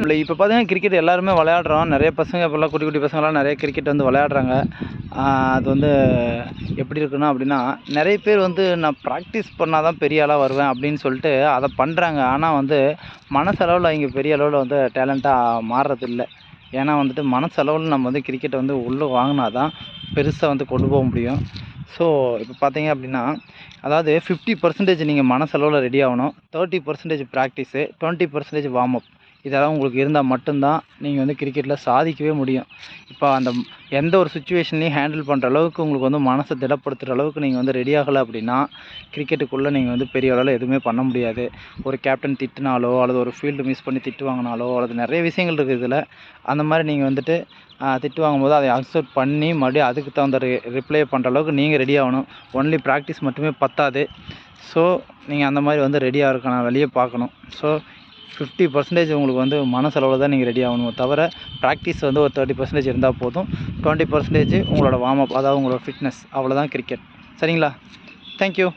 இல்லை இப்போ பார்த்தீங்கன்னா கிரிக்கெட் எல்லாருமே விளையாடுறோம். நிறைய பசங்க இப்போல்லாம் குட்டி குட்டி பசங்களாம் நிறைய கிரிக்கெட் வந்து விளையாடுறாங்க. அது வந்து எப்படி இருக்குன்னா அப்படின்னா நிறைய பேர் வந்து நான் ப்ராக்டிஸ் பண்ணால் தான் பெரிய ஆளாக வருவேன் அப்படின்னு சொல்லிட்டு அதை பண்ணுறாங்க ஆனால் வந்து மனசளவில் அவங்க பெரிய அளவில் வந்து டேலண்ட்டாக மாறுறது இல்லை ஏன்னா வந்துட்டு மனசளவில் நம்ம வந்து கிரிக்கெட்டை வந்து உள்ளே வாங்கினா தான் பெருசாக வந்து கொண்டு போக முடியும். ஸோ இப்போ பார்த்தீங்க அப்படின்னா அதாவது ஃபிஃப்டி பர்சன்டேஜ் நீங்கள் மனசளவில் ரெடி ஆகணும். Thirty percentage practice twenty percentage warm up இதெல்லாம் உங்களுக்கு இருந்தால் மட்டும்தான் நீங்கள் வந்து கிரிக்கெட்டில் சாதிக்கவே முடியும். இப்போ அந்த எந்த ஒரு சுச்சுவேஷன்லையும் ஹேண்டில் பண்ணுற அளவுக்கு உங்களுக்கு வந்து மனசை திடப்படுத்துகிற அளவுக்கு நீங்கள் வந்து ரெடி ஆகலை அப்படின்னா கிரிக்கெட்டுக்குள்ளே நீங்கள் வந்து பெரிய அளவில் எதுவுமே பண்ண முடியாது. ஒரு கேப்டன் திட்டினாலோ அல்லது ஒரு ஃபீல்டு மிஸ் பண்ணி திட்டு வாங்கினாலோ அல்லது நிறைய விஷயங்கள் இருக்குது இதில். அந்த மாதிரி நீங்கள் வந்துட்டு திட்டு வாங்கும்போது அதை அக்செப்ட் பண்ணி மறுபடியும் அதுக்கு தகுந்த ரி ரிப்ளை பண்ணுற அளவுக்கு நீங்கள் ரெடி ஆகணும். ஒன்லி ப்ராக்டிஸ் மட்டுமே பத்தாது. ஸோ நீங்கள் அந்த மாதிரி வந்து ரெடியாக இருக்கணும். வெளியே பார்க்கணும். ஸோ ஃபிஃப்டி பர்சன்டேஜ் உங்களுக்கு வந்து மனசளவில் தான் நீங்கள் ரெடி ஆகணும் தவிர ப்ராக்டிஸ் வந்து ஒரு தேர்ட்டி பர்சன்டேஜ் இருந்தால் போதும். டுவெண்ட்டி பர்சன்டேஜ் உங்களோட வார்ம் அப் அதாவது உங்களோட ஃபிட்னஸ் அவ்வளோதான் கிரிக்கெட் சரிங்களா? தேங்க்யூ